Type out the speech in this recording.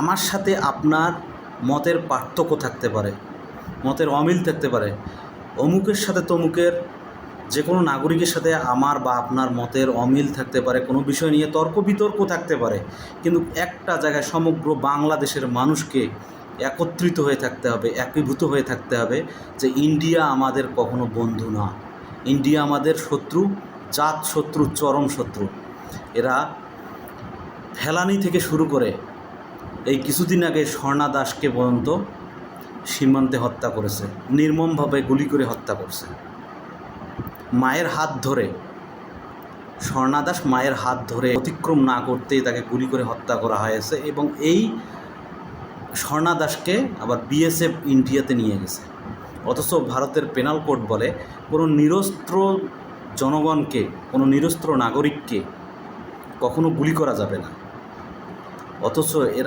আমার সাথে আপনার মতের পার্থক্য থাকতে পারে, মতের অমিল থাকতে পারে। অমুকের সাথে তমুকের যে কোনো নাগরিকের সাথে আমার বা আপনার মতের অমিল থাকতে পারে, কোনো বিষয় নিয়ে তর্ক বিতর্ক থাকতে পারে। কিন্তু একটা জায়গায় সমগ্র বাংলাদেশের মানুষকে একত্রিত হয়ে থাকতে হবে, একীভূত হয়ে থাকতে হবে যে ইন্ডিয়া আমাদের কখনো বন্ধু না। ইন্ডিয়া আমাদের শত্রু, জাত শত্রু, চরম শত্রু। এরা ফেলানি থেকে শুরু করে এই কিছুদিন আগে স্বর্ণা দাসকে পর্যন্ত সীমান্তে হত্যা করেছে। নির্মমভাবে গুলি করে হত্যা করছে। মায়ের হাত ধরে, স্বর্ণা দাস মায়ের হাত ধরে অতিক্রম না করতেই তাকে গুলি করে হত্যা করা হয়েছে এবং এই স্বর্ণা দাসকে আবার বিএসএফ ইন্ডিয়াতে নিয়ে গেছে। অথচ ভারতের পেনাল কোড বলে, কোনো নিরস্ত্র জনগণকে, কোনো নিরস্ত্র নাগরিককে কখনো গুলি করা যাবে না। অথচ এরা